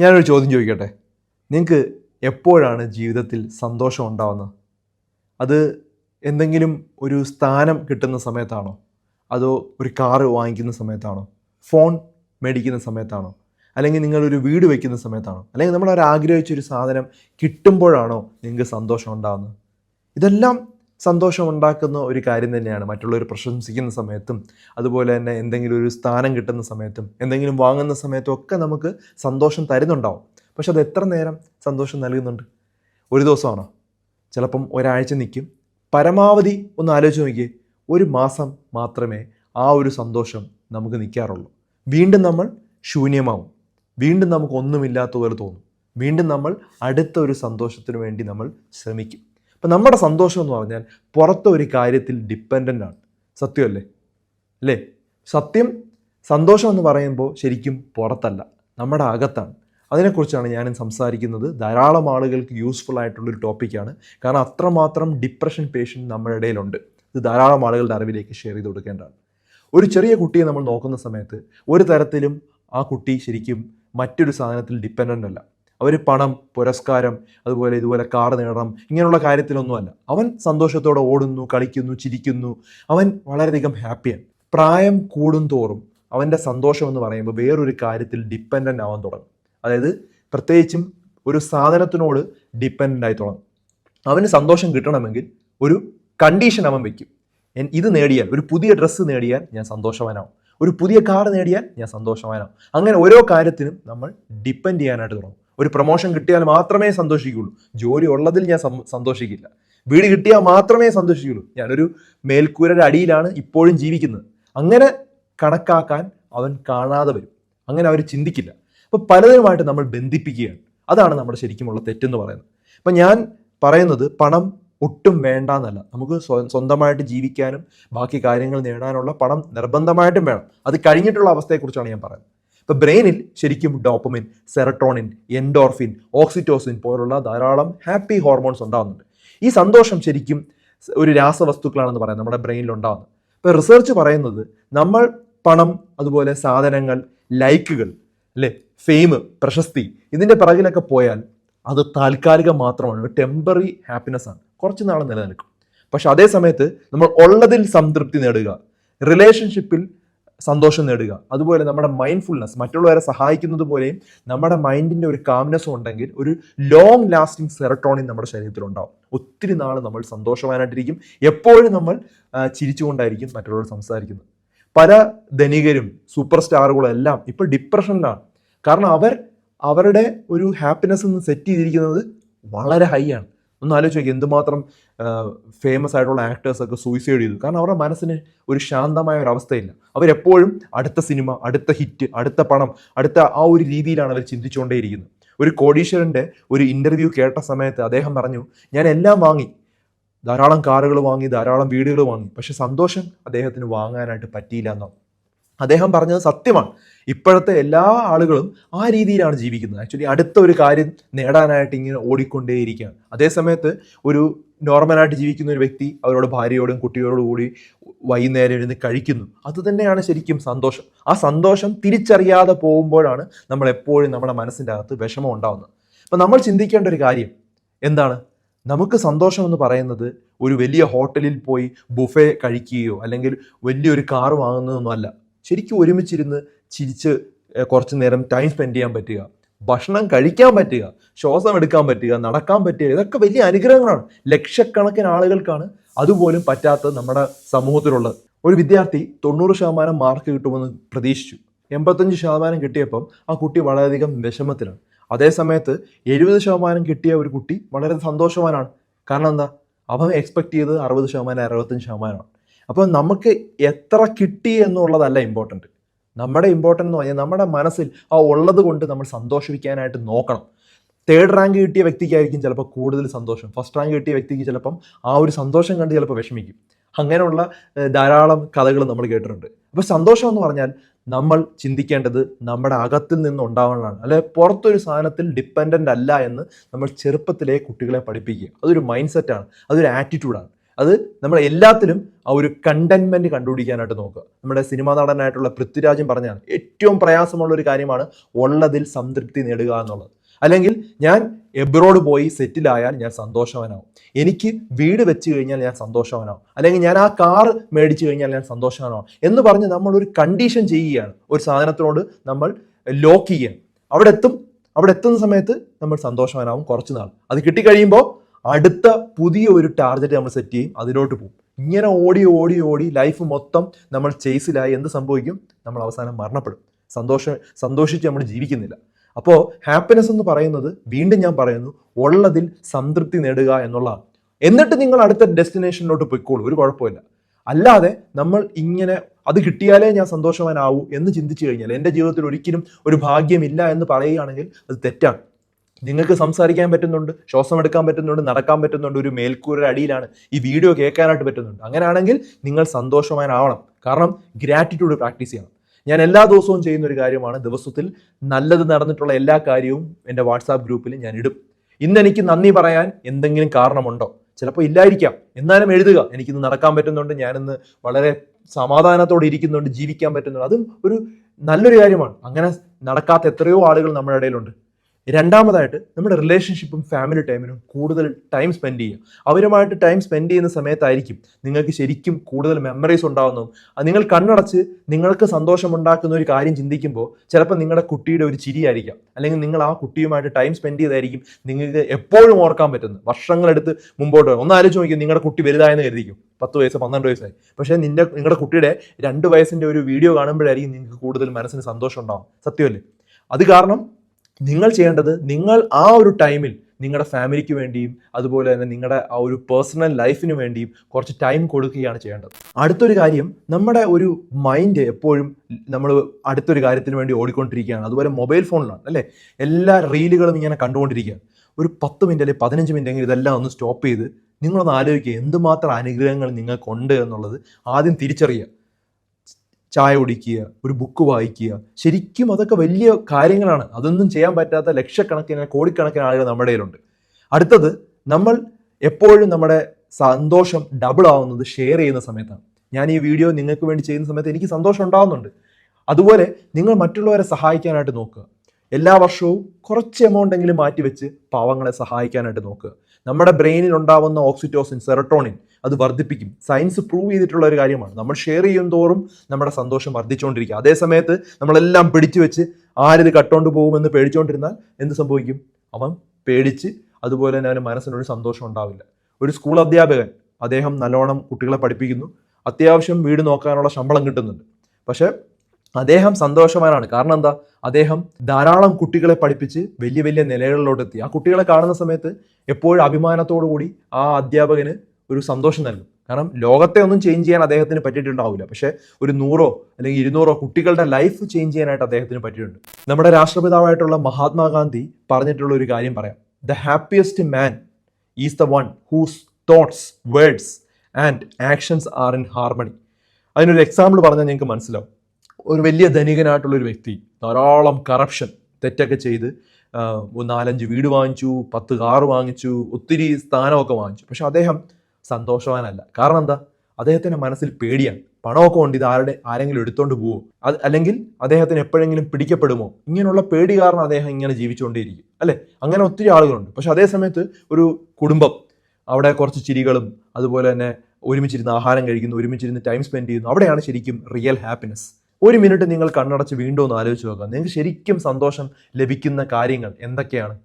ഞാനൊരു ചോദ്യം ചോദിക്കട്ടെ? നിങ്ങൾക്ക് എപ്പോഴാണ് ജീവിതത്തിൽ സന്തോഷം ഉണ്ടാവുന്നത്? അത് എന്തെങ്കിലും ഒരു സ്ഥാനം കിട്ടുന്ന സമയത്താണോ? അതോ ഒരു കാറ് വാങ്ങിക്കുന്ന സമയത്താണോ? ഫോൺ മേടിക്കുന്ന സമയത്താണോ? അല്ലെങ്കിൽ നിങ്ങളൊരു വീട് വയ്ക്കുന്ന സമയത്താണോ? അല്ലെങ്കിൽ നമ്മൾ ഒരു ആഗ്രഹിച്ച ഒരു സാധനം കിട്ടുമ്പോഴാണോ നിങ്ങൾക്ക് സന്തോഷം ഉണ്ടാകുന്നത് ഇതെല്ലാം സന്തോഷം ഉണ്ടാക്കുന്ന ഒരു കാര്യം തന്നെയാണ്. മറ്റുള്ളവർ പ്രശംസിക്കുന്ന സമയത്തും അതുപോലെ തന്നെ എന്തെങ്കിലും ഒരു സ്ഥാനം കിട്ടുന്ന സമയത്തും എന്തെങ്കിലും വാങ്ങുന്ന സമയത്തും ഒക്കെ നമുക്ക് സന്തോഷം തരുന്നുണ്ടാവും. പക്ഷെ അത് എത്ര നേരം സന്തോഷം നൽകുന്നുണ്ട്? ഒരു ദിവസമാണോ? ചിലപ്പം ഒരാഴ്ച നിൽക്കും. പരമാവധി ഒന്ന് ആലോചിച്ച് നോക്കിയേ ഒരു മാസം മാത്രമേ ആ ഒരു സന്തോഷം നമുക്ക് നിൽക്കാറുള്ളൂ. വീണ്ടും നമ്മൾ ശൂന്യമാവും. വീണ്ടും നമുക്ക് ഒന്നുമില്ലാത്ത പോലെ തോന്നും. വീണ്ടും നമ്മൾ അടുത്ത ഒരു സന്തോഷത്തിന് വേണ്ടി നമ്മൾ ശ്രമിക്കും. അപ്പം നമ്മുടെ സന്തോഷം എന്ന് പറഞ്ഞാൽ പുറത്തെ ഒരു കാര്യത്തിൽ ഡിപ്പെൻഡന്റ് ആണ്. സത്യമല്ലേ? അല്ലേ? സത്യം സന്തോഷം എന്ന് പറയുമ്പോൾ ശരിക്കും പുറത്തല്ല. നമ്മുടെ അകത്താണ്. അതിനെക്കുറിച്ചാണ് ഞാനും സംസാരിക്കുന്നത്. ധാരാളം ആളുകൾക്ക് യൂസ്ഫുൾ ആയിട്ടുള്ളൊരു ടോപ്പിക്കാണ് കാരണം അത്രമാത്രം ഡിപ്രഷൻ പേഷ്യന്റ് നമ്മുടെ ഇടയിലുണ്ട്. ഇത് ധാരാളം ആളുകളുടെ അറിവിലേക്ക് ഷെയർ ചെയ്ത് കൊടുക്കേണ്ടതാണ്. ഒരു ചെറിയ കുട്ടിയെ നമ്മൾ നോക്കുന്ന സമയത്ത് ഒരു തരത്തിലും ആ കുട്ടി ശരിക്കും മറ്റൊരു സാധനത്തിൽ ഡിപ്പെൻഡന്റ് അല്ല. അവർ പണം പുരസ്കാരം അതുപോലെ ഇതുപോലെ കാർ നേടണം ഇങ്ങനെയുള്ള കാര്യത്തിലൊന്നുമല്ല. അവൻ സന്തോഷത്തോടെ ഓടുന്നു കളിക്കുന്നു ചിരിക്കുന്നു. അവൻ വളരെയധികം ഹാപ്പിയാണ്. പ്രായം കൂടും തോറും അവന്റെ സന്തോഷം എന്ന് പറയുമ്പോൾ വേറൊരു കാര്യത്തിൽ ഡിപ്പെൻഡന്റ് ആവാൻ തുടങ്ങും. അതായത് പ്രത്യേകിച്ചും ഒരു സാധനത്തിനോട് ഡിപ്പെൻഡന്റ് ആയി തുടങ്ങും. അവന് സന്തോഷം കിട്ടണമെങ്കിൽ ഒരു കണ്ടീഷൻ അവൻ വയ്ക്കും ഇത് നേടിയാൽ ഒരു പുതിയ ഡ്രസ്സ് നേടിയാൽ ഞാൻ സന്തോഷവാനാവും. ഒരു പുതിയ കാർ നേടിയാൽ ഞാൻ സന്തോഷവാനാവും. അങ്ങനെ ഓരോ കാര്യത്തിനും നമ്മൾ ഡിപ്പെൻഡ് ചെയ്യാനായിട്ട് തുടങ്ങും. ഒരു പ്രൊമോഷൻ കിട്ടിയാൽ മാത്രമേ സന്തോഷിക്കുള്ളൂ ജോലി ഉള്ളതിൽ ഞാൻ സന്തോഷിക്കില്ല. വീട് കിട്ടിയാൽ മാത്രമേ സന്തോഷിക്കുള്ളൂ ഞാനൊരു മേൽക്കൂരയുടെ അടിയിലാണ് ഇപ്പോഴും ജീവിക്കുന്നത്. അങ്ങനെ കണക്കാക്കാൻ അവൻ കാണാതെ വരും. അങ്ങനെ അവർ ചിന്തിക്കില്ല. അപ്പോൾ പലതരമായിട്ട് നമ്മൾ ബന്ധിപ്പിക്കുകയാണ്. അതാണ് നമ്മുടെ ശരിക്കുമുള്ള തെറ്റെന്ന് പറയുന്നത്. അപ്പം ഞാൻ പറയുന്നത് പണം ഒട്ടും വേണ്ട എന്നല്ല നമുക്ക് സ്വന്തമായിട്ട് ജീവിക്കാനും ബാക്കി കാര്യങ്ങൾ നേടാനുള്ള പണം നിർബന്ധമായിട്ടും വേണം. അത് കഴിഞ്ഞിട്ടുള്ള അവസ്ഥയെക്കുറിച്ചാണ് ഞാൻ പറയുന്നത്. ബ്രെയിനിൽ ശരിക്കും ഡോപ്പമിൻ സെറട്രോണിൻ എൻഡോർഫിൻ ഓക്സിറ്റോസിൻ പോലുള്ള ധാരാളം ഹാപ്പി ഹോർമോൺസ് ഉണ്ടാകുന്നുണ്ട് ഈ സന്തോഷം ശരിക്കും ഒരു രാസവസ്തുക്കളാണെന്ന് പറയാം നമ്മുടെ ബ്രെയിനിൽ ഉണ്ടാകുന്നത് ഇപ്പം റിസർച്ച് പറയുന്നത് നമ്മൾ പണം അതുപോലെ സാധനങ്ങൾ ലൈക്കുകൾ അല്ലേ? ഫെയിം പ്രശസ്തി ഇതിന്റെ പിറകിലൊക്കെ പോയാൽ അത് താൽക്കാലികം മാത്രമാണ് ഒരു ടെമ്പററി ഹാപ്പിനെസ് ആണ്. കുറച്ച് നാൾ നിലനിൽക്കും. പക്ഷെ അതേ സമയത്ത് നമ്മൾ ഉള്ളതിൽ സംതൃപ്തി നേടുക റിലേഷൻഷിപ്പിൽ സന്തോഷം നേടുക. അതുപോലെ നമ്മുടെ മൈൻഡ്ഫുൾനെസ് മറ്റുള്ളവരെ സഹായിക്കുന്നത് പോലെയും നമ്മുടെ മൈൻഡിന്റെ ഒരു കാംനെസ് ഉണ്ടെങ്കിൽ ഒരു ലോങ് ലാസ്റ്റിംഗ് സെറട്ടോണിൻ നമ്മുടെ ശരീരത്തിൽ ഉണ്ടാവും. ഒത്തിരി നാൾ നമ്മൾ സന്തോഷവാനായിട്ടിരിക്കും. എപ്പോഴും നമ്മൾ ചിരിച്ചുകൊണ്ടായിരിക്കും മറ്റുള്ളവർ സംസാരിക്കുന്നത്. പല ധനികരും സൂപ്പർ സ്റ്റാറുകളും എല്ലാം ഇപ്പോൾ ഡിപ്രഷനിലാണ് കാരണം അവർ അവരുടെ ഒരു ഹാപ്പിനെസ് ഒന്ന് സെറ്റ് ചെയ്തിരിക്കുന്നത് വളരെ ഹൈ ആണ്. ഒന്ന് ആലോചിച്ച് നോക്കി എന്തുമാത്രം ഫേമസ് ആയിട്ടുള്ള ആക്ടേഴ്സൊക്കെ സൂയിസൈഡ് ചെയ്തു. കാരണം അവരുടെ മനസ്സിന് ഒരു ശാന്തമായ ഒരു അവസ്ഥയില്ല. അവരെപ്പോഴും അടുത്ത സിനിമ അടുത്ത ഹിറ്റ് അടുത്ത പണം അടുത്ത ആ ഒരു രീതിയിലാണ് അവർ ചിന്തിച്ചുകൊണ്ടേയിരിക്കുന്നത്. ഒരു കോടീശ്വരന്റെ ഒരു ഇന്റർവ്യൂ കേട്ട സമയത്ത് അദ്ദേഹം പറഞ്ഞു ഞാൻ എല്ലാം വാങ്ങി. ധാരാളം കാറുകൾ വാങ്ങി ധാരാളം വീടുകൾ വാങ്ങി. പക്ഷെ സന്തോഷം അദ്ദേഹത്തിന് വാങ്ങാനായിട്ട് പറ്റിയില്ല എന്നോ അദ്ദേഹം പറഞ്ഞത് സത്യമാണ്. ഇപ്പോഴത്തെ എല്ലാ ആളുകളും ആ രീതിയിലാണ് ജീവിക്കുന്നത്. ആക്ച്വലി അടുത്ത ഒരു കാര്യം നേടാനായിട്ട് ഇങ്ങനെ ഓടിക്കൊണ്ടേയിരിക്കുകയാണ്. അതേ സമയത്ത് ഒരു നോർമലായിട്ട് ജീവിക്കുന്ന ഒരു വ്യക്തി അവരോട് ഭാര്യയോടും കുട്ടിയോടും കൂടി വൈകുന്നേരം ഇരുന്ന് കഴിക്കുന്നു. അതുതന്നെയാണ് ശരിക്കും സന്തോഷം. ആ സന്തോഷം തിരിച്ചറിയാതെ പോകുമ്പോഴാണ് നമ്മൾ എപ്പോഴും നമ്മുടെ മനസ്സിന്റെ അകത്ത് വിഷമം ഉണ്ടാകുന്നത് അപ്പം നമ്മൾ ചിന്തിക്കേണ്ട ഒരു കാര്യം എന്താണ്? നമുക്ക് സന്തോഷം എന്ന് പറയുന്നത് ഒരു വലിയ ഹോട്ടലിൽ പോയി ബുഫേ കഴിക്കുകയോ അല്ലെങ്കിൽ വലിയൊരു കാർ വാങ്ങുന്നതൊന്നും അല്ല. ശരിക്കും ഒരുമിച്ചിരുന്ന് ചിരിച്ച് കുറച്ച് നേരം ടൈം സ്പെൻഡ് ചെയ്യാൻ പറ്റുക. ഭക്ഷണം കഴിക്കാൻ പറ്റുക ശ്വാസം എടുക്കാൻ പറ്റുക നടക്കാൻ പറ്റുക ഇതൊക്കെ വലിയ അനുഗ്രഹങ്ങളാണ്. ലക്ഷക്കണക്കിന് ആളുകൾക്കാണ് അതുപോലും പറ്റാത്ത നമ്മുടെ സമൂഹത്തിലുള്ളത്. ഒരു വിദ്യാർത്ഥി തൊണ്ണൂറ് ശതമാനം മാർക്ക് കിട്ടുമെന്ന് പ്രതീക്ഷിച്ചു. എൺപത്തഞ്ച് ശതമാനം കിട്ടിയപ്പം ആ കുട്ടി വളരെയധികം വിഷമത്തിലാണ്. അതേ സമയത്ത് എഴുപത് ശതമാനം കിട്ടിയ ഒരു കുട്ടി വളരെ സന്തോഷവാനാണ്. കാരണം എന്താ? അവൻ എക്സ്പെക്ട് ചെയ്തത് അറുപത് ശതമാനം അറുപത്തഞ്ച് ശതമാനമാണ്. അപ്പോൾ നമുക്ക് എത്ര കിട്ടി എന്നുള്ളതല്ല ഇമ്പോർട്ടന്റ് നമ്മുടെ ഇമ്പോർട്ടന്റ് എന്ന് പറഞ്ഞാൽ നമ്മുടെ മനസ്സിൽ ആ ഉള്ളത് കൊണ്ട് നമ്മൾ സന്തോഷിപ്പിക്കാനായിട്ട് നോക്കണം. തേർഡ് റാങ്ക് കിട്ടിയ വ്യക്തിക്കായിരിക്കും ചിലപ്പോൾ കൂടുതൽ സന്തോഷം. ഫസ്റ്റ് റാങ്ക് കിട്ടിയ വ്യക്തിക്ക് ചിലപ്പം ആ ഒരു സന്തോഷം കണ്ട് ചിലപ്പോൾ വിഷമിക്കും. അങ്ങനെയുള്ള ധാരാളം കഥകൾ നമ്മൾ കേട്ടിട്ടുണ്ട്. അപ്പോൾ സന്തോഷം എന്ന് പറഞ്ഞാൽ നമ്മൾ ചിന്തിക്കേണ്ടത് നമ്മുടെ അകത്തിൽ നിന്ന് ഉണ്ടാവുന്നതാണ് അല്ലെ പുറത്തൊരു സാധനത്തിൽ ഡിപ്പെൻഡന്റ് അല്ല എന്ന് നമ്മൾ ചെറുപ്പത്തിലെ കുട്ടികളെ പഠിപ്പിക്കുക. അതൊരു മൈൻഡ് സെറ്റാണ് അതൊരു ആറ്റിറ്റ്യൂഡാണ് അത് നമ്മൾ എല്ലാത്തിലും ആ ഒരു കണ്ടെൻമെന്റ് കണ്ടുപിടിക്കാനായിട്ട് നോക്കുക. നമ്മുടെ സിനിമാ നടനായിട്ടുള്ള പൃഥ്വിരാജൻ പറഞ്ഞാണ് ഏറ്റവും പ്രയാസമുള്ള ഒരു കാര്യമാണ് ഉള്ളതിൽ സംതൃപ്തി നേടുക എന്നുള്ളത്. അല്ലെങ്കിൽ ഞാൻ എബ്രോഡ് പോയി സെറ്റിലായാൽ ഞാൻ സന്തോഷവാനാവും. എനിക്ക് വീട് വെച്ച് കഴിഞ്ഞാൽ ഞാൻ സന്തോഷവാനാവും. അല്ലെങ്കിൽ ഞാൻ ആ കാർ മേടിച്ചു കഴിഞ്ഞാൽ ഞാൻ സന്തോഷവാനാവും. എന്ന് പറഞ്ഞ് നമ്മൾ ഒരു കണ്ടീഷൻ ചെയ്യുകയാണ്. ഒരു സാധനത്തിനോട് നമ്മൾ ലോക്ക് ചെയ്യുകയാണ്. അവിടെ എത്തും അവിടെ എത്തുന്ന സമയത്ത് നമ്മൾ സന്തോഷവാനാവും കുറച്ച് നാൾ. അത് കിട്ടിക്കഴിയുമ്പോൾ അടുത്ത പുതിയ ഒരു ടാർഗറ്റ് നമ്മൾ സെറ്റ് ചെയ്യും അതിലോട്ട് പോകും. ഇങ്ങനെ ഓടി ഓടി ഓടി ലൈഫ് മൊത്തം നമ്മൾ ചേസിലായി എന്ത് സംഭവിക്കും? നമ്മൾ അവസാനം മരണപ്പെടും. സന്തോഷം സന്തോഷിച്ച് നമ്മൾ ജീവിക്കുന്നില്ല. അപ്പോൾ ഹാപ്പിനെസ് എന്ന് പറയുന്നത് വീണ്ടും ഞാൻ പറയുന്നു ഉള്ളതിൽ സംതൃപ്തി നേടുക എന്നുള്ളതാണ്. എന്നിട്ട് നിങ്ങൾ അടുത്ത ഡെസ്റ്റിനേഷനിലോട്ട് പോയിക്കോളൂ ഒരു കുഴപ്പമില്ല. അല്ലാതെ നമ്മൾ ഇങ്ങനെ അത് കിട്ടിയാലേ ഞാൻ സന്തോഷവാനാവൂ എന്ന് ചിന്തിച്ചു കഴിഞ്ഞാൽ എന്റെ ജീവിതത്തിൽ ഒരിക്കലും ഒരു ഭാഗ്യമില്ല എന്ന് പറയുകയാണെങ്കിൽ അത് തെറ്റാണ്. നിങ്ങൾക്ക് സംസാരിക്കാൻ പറ്റുന്നുണ്ട് ശ്വാസം എടുക്കാൻ പറ്റുന്നുണ്ട് നടക്കാൻ പറ്റുന്നുണ്ട് ഒരു മേൽക്കൂരയുടെ അടിയിലാണ് ഈ വീഡിയോ കേൾക്കാനായിട്ട് പറ്റുന്നുണ്ട്. അങ്ങനെയാണെങ്കിൽ നിങ്ങൾ സന്തോഷവാനാവണം. കാരണം ഗ്രാറ്റിറ്റ്യൂഡ് പ്രാക്ടീസ് ചെയ്യണം. ഞാൻ എല്ലാ ദിവസവും ചെയ്യുന്ന ഒരു കാര്യമാണ് ദിവസത്തിൽ നല്ലത് നടന്നിട്ടുള്ള എല്ലാ കാര്യവും എന്റെ വാട്സാപ്പ് ഗ്രൂപ്പിൽ ഞാൻ ഇടും. ഇന്ന് എനിക്ക് നന്ദി പറയാൻ എന്തെങ്കിലും കാരണമുണ്ടോ? ചിലപ്പോൾ ഇല്ലായിരിക്കാം. എന്നാലും എഴുതുക. എനിക്കിന്ന് നടക്കാൻ പറ്റുന്നുണ്ട്. ഞാനിന്ന് വളരെ സമാധാനത്തോടെ ഇരിക്കുന്നുണ്ട്. ജീവിക്കാൻ പറ്റുന്നുണ്ട്. അതും ഒരു നല്ലൊരു കാര്യമാണ്. അങ്ങനെ നടക്കാത്ത എത്രയോ ആളുകൾ നമ്മുടെ ഇടയിലുണ്ട്. രണ്ടാമതായിട്ട് നമ്മുടെ റിലേഷൻഷിപ്പും ഫാമിലി ടൈമിനും കൂടുതൽ ടൈം സ്പെൻഡ് ചെയ്യുക. അവരുമായിട്ട് ടൈം സ്പെൻഡ് ചെയ്യുന്ന സമയത്തായിരിക്കും നിങ്ങൾക്ക് ശരിക്കും കൂടുതൽ മെമ്മറീസ് ഉണ്ടാകുന്നതും നിങ്ങൾ കണ്ണടച്ച് നിങ്ങൾക്ക് സന്തോഷമുണ്ടാക്കുന്ന ഒരു കാര്യം ചിന്തിക്കുമ്പോൾ ചിലപ്പോൾ നിങ്ങളുടെ കുട്ടിയുടെ ഒരു ചിരിയായിരിക്കാം. അല്ലെങ്കിൽ നിങ്ങൾ ആ കുട്ടിയുമായിട്ട് ടൈം സ്പെൻഡ് ചെയ്തായിരിക്കും നിങ്ങൾക്ക് എപ്പോഴും ഓർക്കാൻ പറ്റുന്നത്. വർഷങ്ങളെടുത്ത് മുമ്പോട്ട് ഒന്ന് ആലോചിച്ച് നോക്കി നിങ്ങളുടെ കുട്ടി വലുതായെന്ന് കരുതിക്കും? പത്ത് വയസ്സ് പന്ത്രണ്ട് വയസ്സായി. പക്ഷേ നിന്റെ നിങ്ങളുടെ കുട്ടിയുടെ രണ്ട് വയസ്സിന്റെ ഒരു വീഡിയോ കാണുമ്പോഴായിരിക്കും നിങ്ങൾക്ക് കൂടുതൽ മനസ്സിന് സന്തോഷം ഉണ്ടാവും സത്യമല്ലേ? അത് കാരണം നിങ്ങൾ ചെയ്യേണ്ടത് നിങ്ങൾ ആ ഒരു ടൈമിൽ നിങ്ങളുടെ ഫാമിലിക്ക് വേണ്ടിയും അതുപോലെ തന്നെ നിങ്ങളുടെ ആ ഒരു പേഴ്സണൽ ലൈഫിന് വേണ്ടിയും കുറച്ച് ടൈം കൊടുക്കുകയാണ് ചെയ്യേണ്ടത്. അടുത്തൊരു കാര്യം നമ്മുടെ ഒരു മൈൻഡ് എപ്പോഴും നമ്മൾ അടുത്തൊരു കാര്യത്തിന് വേണ്ടി ഓടിക്കൊണ്ടിരിക്കുകയാണ്. അതുപോലെ മൊബൈൽ ഫോണിലാണ് അല്ലേ? എല്ലാ റീലുകളും ഇങ്ങനെ കണ്ടുകൊണ്ടിരിക്കുകയാണ്. ഒരു പത്ത് മിനിറ്റ് അല്ലെങ്കിൽ പതിനഞ്ച് മിനിറ്റ് എങ്കിലും ഇതെല്ലാം ഒന്ന് സ്റ്റോപ്പ് ചെയ്ത് നിങ്ങളൊന്ന് ആലോചിക്കുക എന്തുമാത്രം അനുഗ്രഹങ്ങൾ നിങ്ങൾക്കുണ്ട് എന്നുള്ളത് ആദ്യം തിരിച്ചറിയുക. ചായ കുടിക്കുക ഒരു ബുക്ക് വായിക്കുക. ശരിക്കും അതൊക്കെ വലിയ കാര്യങ്ങളാണ്. അതൊന്നും ചെയ്യാൻ പറ്റാത്ത ലക്ഷക്കണക്കിന് കോടിക്കണക്കിന് ആളുകൾ നമ്മുടെ കയ്യിലുണ്ട്. അടുത്തത് നമ്മൾ എപ്പോഴും നമ്മുടെ സന്തോഷം ഡബിൾ ആവുന്നത് ഷെയർ ചെയ്യുന്ന സമയത്താണ്. ഞാൻ ഈ വീഡിയോ നിങ്ങൾക്ക് വേണ്ടി ചെയ്യുന്ന സമയത്ത് എനിക്ക് സന്തോഷം ഉണ്ടാകുന്നുണ്ട് അതുപോലെ നിങ്ങൾ മറ്റുള്ളവരെ സഹായിക്കാനായിട്ട് നോക്കുക. എല്ലാ വർഷവും കുറച്ച് എമൗണ്ട് എങ്കിലും മാറ്റിവെച്ച് പാവങ്ങളെ സഹായിക്കാനായിട്ട് നോക്കുക. നമ്മുടെ ബ്രെയിനിൽ ഉണ്ടാവുന്ന ഓക്സിറ്റോസിൻ സെറട്ടോണിൻ അത് വർദ്ധിപ്പിക്കും. സയൻസ് പ്രൂവ് ചെയ്തിട്ടുള്ള ഒരു കാര്യമാണ്. നമ്മൾ ഷെയർ ചെയ്യും തോറും നമ്മുടെ സന്തോഷം വർദ്ധിച്ചുകൊണ്ടിരിക്കുക അതേ സമയത്ത് നമ്മളെല്ലാം പിടിച്ചു വെച്ച് ആരിത് കട്ടോണ്ട് പോകുമെന്ന് പേടിച്ചുകൊണ്ടിരുന്നാൽ എന്ത് സംഭവിക്കും? അവൻ പേടിച്ച് അതുപോലെ തന്നെ അവന്റെ മനസ്സിനൊരു സന്തോഷം ഉണ്ടാവില്ല. ഒരു സ്കൂൾ അധ്യാപകൻ അദ്ദേഹം നല്ലോണം കുട്ടികളെ പഠിപ്പിക്കുന്നു. അത്യാവശ്യം വീട് നോക്കാനുള്ള ശമ്പളം കിട്ടുന്നുണ്ട്. പക്ഷേ അദ്ദേഹം സന്തോഷവാനാണ്. കാരണം എന്താ? അദ്ദേഹം ധാരാളം കുട്ടികളെ പഠിപ്പിച്ച് വലിയ വലിയ നിലകളിലോട്ട് എത്തി ആ കുട്ടികളെ കാണുന്ന സമയത്ത് എപ്പോഴും അഭിമാനത്തോടു കൂടി ആ അധ്യാപകന് ഒരു സന്തോഷം നൽകും. കാരണം ലോകത്തെ ഒന്നും ചേഞ്ച് ചെയ്യാൻ അദ്ദേഹത്തിന് പറ്റിയിട്ടുണ്ടാവില്ല. പക്ഷേ ഒരു നൂറോ അല്ലെങ്കിൽ ഇരുന്നൂറോ കുട്ടികളുടെ ലൈഫ് ചേഞ്ച് ചെയ്യാനായിട്ട് അദ്ദേഹത്തിന് പറ്റിയിട്ടുണ്ട്. നമ്മുടെ രാഷ്ട്രപിതാവായിട്ടുള്ള മഹാത്മാഗാന്ധി പറഞ്ഞിട്ടുള്ള ഒരു കാര്യം പറയാം. The happiest man is the one whose thoughts words and actions are in harmony അതിനൊരു എക്സാമ്പിൾ പറഞ്ഞാൽ നിങ്ങൾക്ക് മനസ്സിലാവും. ഒരു വലിയ ധനികനായിട്ടുള്ള ഒരു വ്യക്തി ധാരാളം കറപ്ഷൻ തെറ്റൊക്കെ ചെയ്ത് നാലഞ്ച് വീട് വാങ്ങിച്ചു പത്ത് കാറ് വാങ്ങിച്ചു ഒത്തിരി സ്ഥാനമൊക്കെ വാങ്ങിച്ചു. പക്ഷെ അദ്ദേഹം സന്തോഷവാനല്ല. കാരണം എന്താ? അദ്ദേഹത്തിന്റെ മനസ്സിൽ പേടിയാണ്. പണമൊക്കെ ഉണ്ട് ഇത് ആരുടെ ആരെങ്കിലും എടുത്തോണ്ട് പോവോ? അത് അല്ലെങ്കിൽ അദ്ദേഹത്തിന് എപ്പോഴെങ്കിലും പിടിക്കപ്പെടുമോ? ഇങ്ങനെയുള്ള പേടി കാരണം അദ്ദേഹം ഇങ്ങനെ ജീവിച്ചുകൊണ്ടേയിരിക്കും. അല്ലെ? അങ്ങനെ ഒത്തിരി ആളുകളുണ്ട്. പക്ഷെ അതേ സമയത്ത് ഒരു കുടുംബം. അവിടെ കുറച്ച് ചിരികളും അതുപോലെ തന്നെ ഒരുമിച്ചിരുന്ന് ആഹാരം കഴിക്കുന്നു ഒരുമിച്ചിരുന്ന് ടൈം സ്പെൻഡ് ചെയ്യുന്നു. അവിടെയാണ് ശരിക്കും റിയൽ ഹാപ്പിനെസ് ഒരു മിനിറ്റ് നിങ്ങൾ കണ്ണടച്ച് വീണ്ടും ഒന്ന് ആലോചിച്ച് നോക്കുക. നിങ്ങൾക്ക് ശരിക്കും സന്തോഷം ലഭിക്കുന്ന കാര്യങ്ങൾ എന്തൊക്കെയാണ്?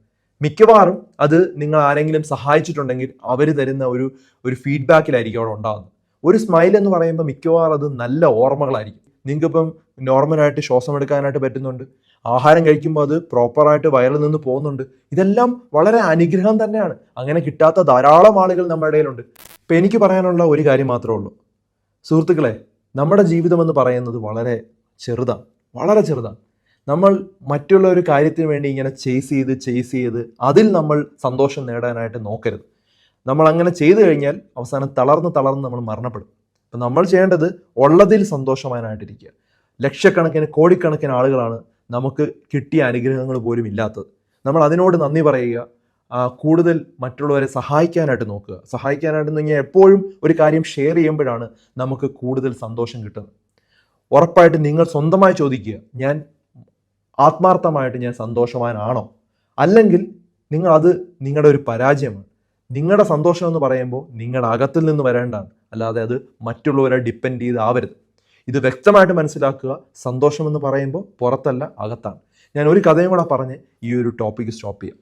മിക്കവാറും അത് നിങ്ങൾ ആരെങ്കിലും സഹായിച്ചിട്ടുണ്ടെങ്കിൽ അവർ തരുന്ന ഒരു ഒരു ഫീഡ്ബാക്കിലായിരിക്കും അവിടെ ഉണ്ടാകുന്നത് ഒരു സ്മൈൽ എന്ന് പറയുമ്പോൾ മിക്കവാറും അത് നല്ല ഓർമ്മകളായിരിക്കും. നിങ്ങൾക്കിപ്പം നോർമലായിട്ട് ശ്വാസം എടുക്കാനായിട്ട് പറ്റുന്നുണ്ട്. ആഹാരം കഴിക്കുമ്പോൾ അത് പ്രോപ്പറായിട്ട് വയറിൽ നിന്ന് പോകുന്നുണ്ട്. ഇതെല്ലാം വളരെ അനുഗ്രഹം തന്നെയാണ്. അങ്ങനെ കിട്ടാത്ത ധാരാളം ആളുകൾ നമ്മുടെ ഇടയിലുണ്ട്. ഇപ്പം എനിക്ക് പറയാനുള്ള ഒരു കാര്യം മാത്രമേ ഉള്ളൂ. സുഹൃത്തുക്കളെ നമ്മുടെ ജീവിതം എന്ന് പറയുന്നത് വളരെ ചെറുതാണ്. വളരെ ചെറുതാണ്. നമ്മൾ മറ്റുള്ള ഒരു കാര്യത്തിന് വേണ്ടി ഇങ്ങനെ ചേസ് ചെയ്ത് ചേസ് ചെയ്ത് അതിൽ നമ്മൾ സന്തോഷം നേടാനായിട്ട് നോക്കരുത്. നമ്മൾ അങ്ങനെ ചെയ്തു കഴിഞ്ഞാൽ അവസാനം തളർന്ന് തളർന്ന് നമ്മൾ മരണപ്പെടും. അപ്പം നമ്മൾ ചെയ്യേണ്ടത് ഉള്ളതിൽ സന്തോഷവാനായിട്ടിരിക്കുക. ലക്ഷക്കണക്കിന് കോടിക്കണക്കിന് ആളുകളാണ് നമുക്ക് കിട്ടിയ അനുഗ്രഹങ്ങൾ പോലും ഇല്ലാത്തത്. നമ്മൾ അതിനോട് നന്ദി പറയുക. കൂടുതൽ മറ്റുള്ളവരെ സഹായിക്കാനായിട്ട് നോക്കുക. സഹായിക്കാനായിട്ട് നിങ്ങൾ എപ്പോഴും ഒരു കാര്യം ഷെയർ ചെയ്യുമ്പോഴാണ് നമുക്ക് കൂടുതൽ സന്തോഷം കിട്ടുന്നത്. ഉറപ്പായിട്ട് നിങ്ങൾ സ്വന്തമായി ചോദിക്കുക. ഞാൻ ആത്മാർത്ഥമായിട്ട് ഞാൻ സന്തോഷവാനാണോ? അല്ലെങ്കിൽ നിങ്ങൾ അത് നിങ്ങളുടെ ഒരു പരാജയമാണ്. നിങ്ങളുടെ സന്തോഷം എന്ന് പറയുമ്പോൾ നിങ്ങളുടെ അകത്തിൽ നിന്ന് വരേണ്ടതാണ്. അല്ലാതെ അത് മറ്റുള്ളവരെ ഡിപ്പെൻഡ് ചെയ്താവരുത്. ഇത് വ്യക്തമായിട്ട് മനസ്സിലാക്കുക സന്തോഷം എന്ന് പറയുമ്പോൾ പുറത്തല്ല അകത്താണ്. ഞാൻ ഒരു കഥയും കൂടെ പറഞ്ഞ് ഈ ഒരു ടോപ്പിക്ക് സ്റ്റോപ്പ് ചെയ്യാം.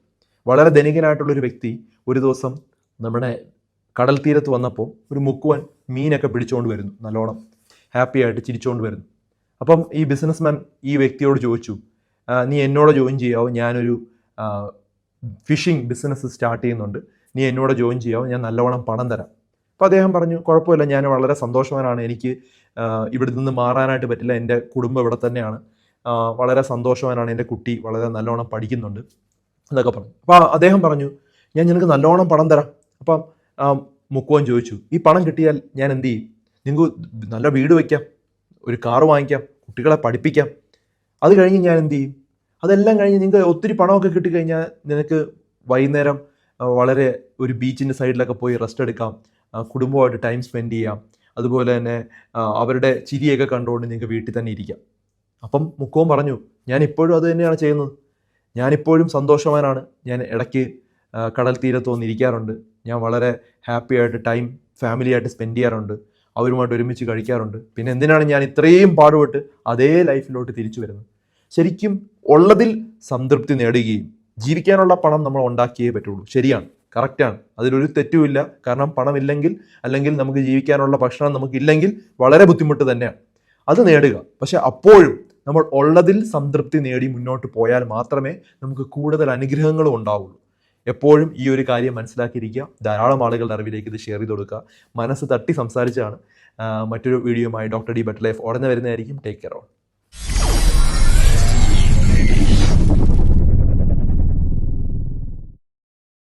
വളരെ ധനികനായിട്ടുള്ളൊരു വ്യക്തി ഒരു ദിവസം നമ്മുടെ കടൽ തീരത്ത് വന്നപ്പോൾ ഒരു മുക്കുവൻ മീനൊക്കെ പിടിച്ചുകൊണ്ട് വരുന്നു നല്ലോണം ഹാപ്പി ആയിട്ട് ചിരിച്ചുകൊണ്ട് വരുന്നു. അപ്പം ഈ ബിസിനസ്മാൻ ഈ വ്യക്തിയോട് ചോദിച്ചു "ആ, നീ എന്നോട് ജോയിൻ ചെയ്യാവോ? ഞാനൊരു ഫിഷിംഗ് ബിസിനസ് സ്റ്റാർട്ട് ചെയ്യുന്നുണ്ട്. നീ എന്നോട് ജോയിൻ ചെയ്യാവോ? ഞാൻ നല്ലവണ്ണം പണം തരാം. അപ്പോൾ അദ്ദേഹം പറഞ്ഞു കുഴപ്പമില്ല ഞാൻ വളരെ സന്തോഷവാനാണ്. എനിക്ക് ഇവിടെ നിന്ന് മാറാനായിട്ട് പറ്റില്ല. എന്റെ കുടുംബം ഇവിടെ തന്നെയാണ്. വളരെ സന്തോഷവാനാണ് എന്റെ കുട്ടി. വളരെ നല്ലോണം പഠിക്കുന്നുണ്ട്. എന്നൊക്കെ പറഞ്ഞു. അപ്പോൾ അദ്ദേഹം പറഞ്ഞു ഞാൻ നിനക്ക് നല്ലോണം പണം തരാം. അപ്പം മുക്കുവൻ ചോദിച്ചു ഈ പണം കിട്ടിയാൽ ഞാൻ എന്ത് ചെയ്യും? നിങ്ങൾക്ക് നല്ല വീട് വയ്ക്കാം ഒരു കാറ് വാങ്ങിക്കാം കുട്ടികളെ പഠിപ്പിക്കാം അത് കഴിഞ്ഞ് ഞാൻ എന്ത് ചെയ്യും? അതെല്ലാം കഴിഞ്ഞ് നിങ്ങൾക്ക് ഒത്തിരി പണമൊക്കെ കിട്ടിക്കഴിഞ്ഞാൽ നിനക്ക് വൈകുന്നേരം വളരെ ഒരു ബീച്ചിന്റെ സൈഡിലൊക്കെ പോയി റെസ്റ്റ് എടുക്കാം. കുടുംബമായിട്ട് ടൈം സ്പെൻഡ് ചെയ്യാം. അതുപോലെ തന്നെ അവരുടെ ചിരിയൊക്കെ കണ്ടുകൊണ്ട് നിങ്ങൾക്ക് വീട്ടിൽ തന്നെ ഇരിക്കാം. അപ്പം മുക്കവും പറഞ്ഞു ഞാൻ ഇപ്പോഴും അത് തന്നെയാണ് ചെയ്യുന്നത്. ഞാനിപ്പോഴും സന്തോഷവാനാണ്. ഞാൻ ഇടയ്ക്ക് കടൽ തീരത്ത് വന്നിരിക്കാറുണ്ട് ഞാൻ വളരെ ഹാപ്പി ആയിട്ട് ടൈം ഫാമിലി ആയിട്ട് സ്പെൻഡ് ചെയ്യാറുണ്ട്. അവരുമായിട്ട് ഒരുമിച്ച് കഴിക്കാറുണ്ട്. പിന്നെ എന്തിനാണ് ഞാൻ ഇത്രയും പാടുപെട്ട് അതേ ലൈഫിലോട്ട് തിരിച്ചു വരുന്നത്? ശരിക്കും ഉള്ളതിൽ സംതൃപ്തി നേടുകയും ജീവിക്കാനുള്ള പണം നമ്മൾ ഉണ്ടാക്കിയേ പറ്റുള്ളൂ. ശരിയാണ്. കറക്റ്റാണ് അതിലൊരു തെറ്റുമില്ല കാരണം പണമില്ലെങ്കിൽ അല്ലെങ്കിൽ നമുക്ക് ജീവിക്കാനുള്ള ഭക്ഷണം നമുക്കില്ലെങ്കിൽ വളരെ ബുദ്ധിമുട്ട് തന്നെയാണ്. അത് നേടുക. പക്ഷെ അപ്പോഴും നമ്മൾ ഉള്ളതിൽ സംതൃപ്തി നേടി മുന്നോട്ട് പോയാൽ മാത്രമേ നമുക്ക് കൂടുതൽ അനുഗ്രഹങ്ങളും ഉണ്ടാവുള്ളൂ. എപ്പോഴും ഈ ഒരു കാര്യം മനസ്സിലാക്കിയിരിക്കുക. ധാരാളം ആളുകളുടെ അറിവിലേക്ക് ഇത് ഷെയർ ചെയ്ത് കൊടുക്കുക. മനസ്സ് തട്ടി സംസാരിച്ചാണ് മറ്റൊരു വീഡിയോയുമായി ഡോക്ടർ ഡി ബട്ട് ലൈഫ് ഉടനെ വരുന്നതായിരിക്കും. Take care on